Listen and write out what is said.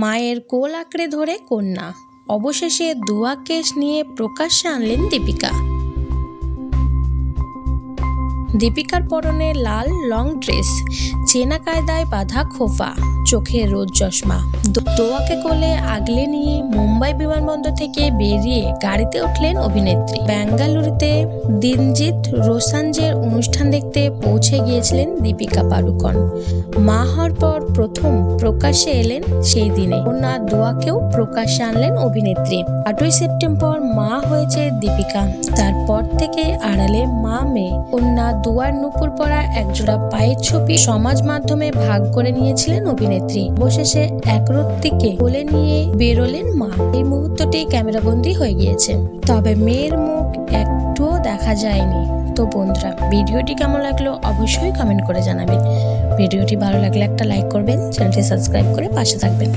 মায়ের কোল আঁকড়ে ধরে কন্যা। অবশেষে দুয়া কেশ নিয়ে প্রকাশ্যে আনলেন দীপিকা। দীপিকার পরনে লাল লং ড্রেস, চেনা কায়দায় বাঁধা খোফা, চোখে রোদ চশমা। দোয়াকে কোলে আগলে নিয়ে মুম্বাই বিমানবন্দর থেকে বেরিয়ে গাড়িতে উঠলেন অভিনেত্রী। বেঙ্গালুরুতে দিনজিৎ রোসানজের অনুষ্ঠান দেখতে পৌঁছে গিয়েছিলেন দীপিকা পাড়ুকন। মা হওয়ার পর প্রথম প্রকাশ্যে এলেন সেই দিনে। কন্যা দোয়াকেও প্রকাশ্যে আনলেন অভিনেত্রী। আটই সেপ্টেম্বর মা হয়েছে দীপিকা। তারপর থেকে আড়ালে মা মেয়ে কন্যা দুয়ার নুপুর পরা একজোড়া পায়ের ছবি সমাজ মাধ্যমে ভাগ করে নিয়েছিলেন অভিনেত্রী। অবশেষে একরত্তিকে কোলে নিয়ে বেরোলেন মা। এই মুহূর্তটি ক্যামেরাবন্দি হয়ে গিয়েছে। তবে মেয়ের মুখ একটুও দেখা যায়নি। তো বন্ধুরা, ভিডিওটি কেমন লাগল অবশ্যই কমেন্ট করে জানাবেন। ভিডিওটি ভালো লাগলে একটা লাইক করবেন, চ্যানেলটি সাবস্ক্রাইব করে পাশে থাকবেন।